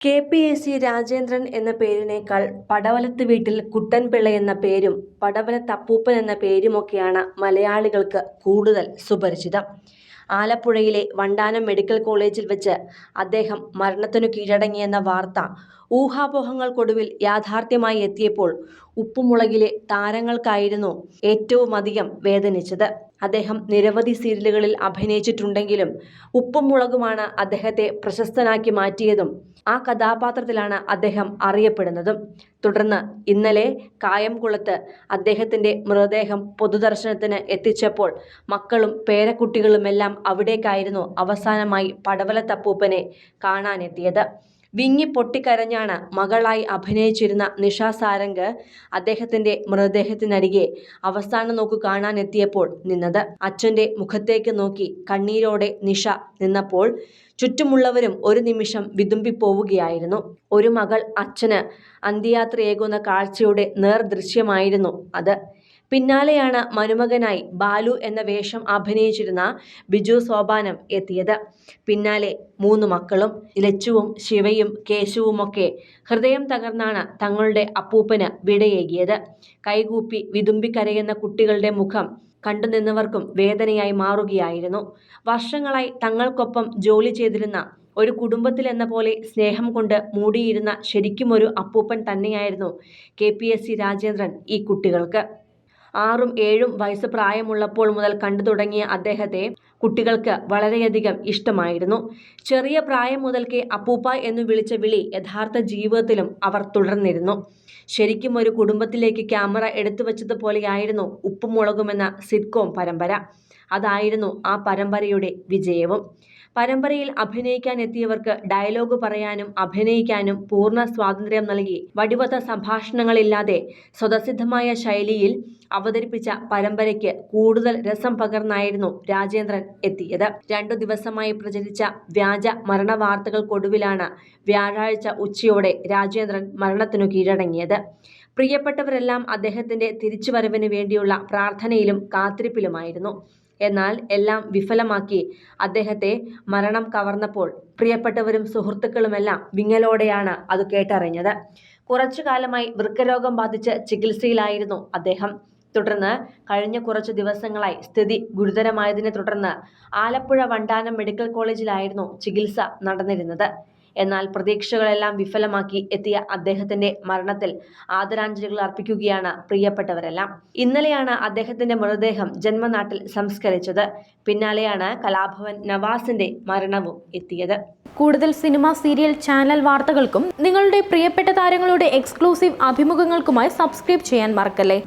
K P S C Rajendran എന്ന പേരിനേക്കാൾ പടവലത്ത് വീട്ടിൽ കുട്ടൻപിള്ള എന്ന പേരും പടവലത്ത് അപ്പൂപ്പൻ എന്ന പേരുമൊക്കെയാണ് മലയാളികൾക്ക് കൂടുതൽ സുപരിചിതം. ആലപ്പുഴയിലെ വണ്ടാനം മെഡിക്കൽ കോളേജിൽ വെച്ച് അദ്ദേഹം മരണത്തിനു കീഴടങ്ങിയെന്ന വാർത്ത ഊഹാപോഹങ്ങൾക്കൊടുവിൽ യാഥാർത്ഥ്യമായി എത്തിയപ്പോൾ ഉപ്പുമുളകിലെ താരങ്ങൾക്കായിരുന്നു ഏറ്റവുമധികം വേദനിച്ചത്. അദ്ദേഹം നിരവധി സീരിയലുകളിൽ അഭിനയിച്ചിട്ടുണ്ടെങ്കിലും ഉപ്പും മുളകുമാണ് അദ്ദേഹത്തെ പ്രശസ്തനാക്കി മാറ്റിയതും ആ കഥാപാത്രത്തിലാണ് അദ്ദേഹം അറിയപ്പെടുന്നതും. തുടർന്ന് ഇന്നലെ കായംകുളത്ത് അദ്ദേഹത്തിന്റെ മൃതദേഹം പൊതുദർശനത്തിന് എത്തിച്ചപ്പോൾ മക്കളും പേരക്കുട്ടികളുമെല്ലാം അവിടേക്കായിരുന്നു അവസാനമായി പടവലത്തപ്പൂപ്പനെ കാണാനെത്തിയത്. വിങ്ങി പൊട്ടിക്കരഞ്ഞാണ് മകളായി അഭിനയിച്ചിരുന്ന നിഷ സാരംഗ് അദ്ദേഹത്തിന്റെ മൃതദേഹത്തിനരികെ അവസാന നോക്കു കാണാനെത്തിയപ്പോൾ നിന്നത്. അച്ഛന്റെ മുഖത്തേക്ക് നോക്കി കണ്ണീരോടെ നിഷ നിന്നപ്പോൾ ചുറ്റുമുള്ളവരും ഒരു നിമിഷം വിതുമ്പിപ്പോവുകയായിരുന്നു. ഒരു മകൾ അച്ഛന് അന്ത്യയാത്രയേകുന്ന കാഴ്ചയുടെ നേർദൃശ്യമായിരുന്നു അത്. പിന്നാലെയാണ് മരുമകനായി ബാലു എന്ന വേഷം അഭിനയിച്ചിരുന്ന ബിജു സോപാനം എത്തിയത്. പിന്നാലെ മൂന്ന് മക്കളും ലച്ചുവും ശിവയും കേശുവുമൊക്കെ ഹൃദയം തകർന്നാണ് തങ്ങളുടെ അപ്പൂപ്പന് വിടയേകിയത്. കൈകൂപ്പി വിതുമ്പിക്കരയുന്ന കുട്ടികളുടെ മുഖം കണ്ടുനിന്നവർക്കും വേദനയായി മാറുകയായിരുന്നു. വർഷങ്ങളായി തങ്ങൾക്കൊപ്പം ജോലി ചെയ്തിരുന്ന ഒരു കുടുംബത്തിലെന്ന പോലെ സ്നേഹം കൊണ്ട് മൂടിയിരുന്ന ശരിക്കും ഒരു അപ്പൂപ്പൻ തന്നെയായിരുന്നു K P S C Rajendran ഈ കുട്ടികൾക്ക്. ആറും ഏഴും വയസ്സ് പ്രായമുള്ളപ്പോൾ മുതൽ കണ്ടു തുടങ്ങിയ അദ്ദേഹത്തെ കുട്ടികൾക്ക് വളരെയധികം ഇഷ്ടമായിരുന്നു. ചെറിയ പ്രായം മുതൽക്കേ അപ്പൂപ്പ എന്ന് വിളിച്ച വിളി യഥാർത്ഥ ജീവിതത്തിലും അവർ തുടർന്നിരുന്നു. ശരിക്കും ഒരു കുടുംബത്തിലേക്ക് ക്യാമറ എടുത്തു വച്ചതുപോലെയായിരുന്നു ഉപ്പുമുളകുമെന്ന സിറ്റ്കോം പരമ്പര. അതായിരുന്നു ആ പരമ്പരയുടെ വിജയവും. പരമ്പരയിൽ അഭിനയിക്കാൻ എത്തിയവർക്ക് ഡയലോഗ് പറയാനും അഭിനയിക്കാനും പൂർണ സ്വാതന്ത്ര്യം നൽകി. വടിവത്ത സംഭാഷണങ്ങളില്ലാതെ സ്വതസിദ്ധമായ ശൈലിയിൽ അവതരിപ്പിച്ച പരമ്പരയ്ക്ക് കൂടുതൽ രസം പകർന്നായിരുന്നു രാജേന്ദ്രൻ എത്തിയത്. രണ്ടു ദിവസമായി പ്രചരിച്ച വ്യാജ മരണ വാർത്തകൾക്കൊടുവിലാണ് വ്യാഴാഴ്ച ഉച്ചയോടെ രാജേന്ദ്രൻ മരണത്തിനു കീഴടങ്ങിയത്. പ്രിയപ്പെട്ടവരെല്ലാം അദ്ദേഹത്തിന്റെ തിരിച്ചുവരവിന് വേണ്ടിയുള്ള പ്രാർത്ഥനയിലും കാത്തിരിപ്പിലുമായിരുന്നു. എന്നാൽ എല്ലാം വിഫലമാക്കി. അദ്ദേഹത്തെ മരണം കവർന്നപ്പോൾ പ്രിയപ്പെട്ടവരും സുഹൃത്തുക്കളുമെല്ലാം വിങ്ങലോടെയാണ് അത് കേട്ടറിഞ്ഞത്. കുറച്ചു കാലമായി വൃക്കരോഗം ബാധിച്ച് ചികിത്സയിലായിരുന്നു അദ്ദേഹം. തുടർന്ന് കഴിഞ്ഞ കുറച്ചു ദിവസങ്ങളായി സ്ഥിതി ഗുരുതരമായതിനെ തുടർന്ന് ആലപ്പുഴ വണ്ടാനം മെഡിക്കൽ കോളേജിലായിരുന്നു ചികിത്സ നടന്നിരുന്നത്. എന്നാൽ പ്രതീക്ഷകളെല്ലാം വിഫലമാക്കി എത്തിയ അദ്ദേഹത്തിന്റെ മരണത്തിൽ ആദരാഞ്ജലികൾ അർപ്പിക്കുകയാണ് പ്രിയപ്പെട്ടവരെല്ലാം. ഇന്നലെയാണ് അദ്ദേഹത്തിന്റെ മൃതദേഹം ജന്മനാട്ടിൽ സംസ്കരിച്ചത്. പിന്നാലെയാണ് കലാഭവൻ നവാസിന്റെ മരണവും എത്തിയത്. കൂടുതൽ സിനിമ സീരിയൽ ചാനൽ വാർത്തകൾക്കും നിങ്ങളുടെ പ്രിയപ്പെട്ട താരങ്ങളുടെ എക്സ്ക്ലൂസീവ് അഭിമുഖങ്ങൾക്കുമായി സബ്സ്ക്രൈബ് ചെയ്യാൻ മറക്കല്ലേ?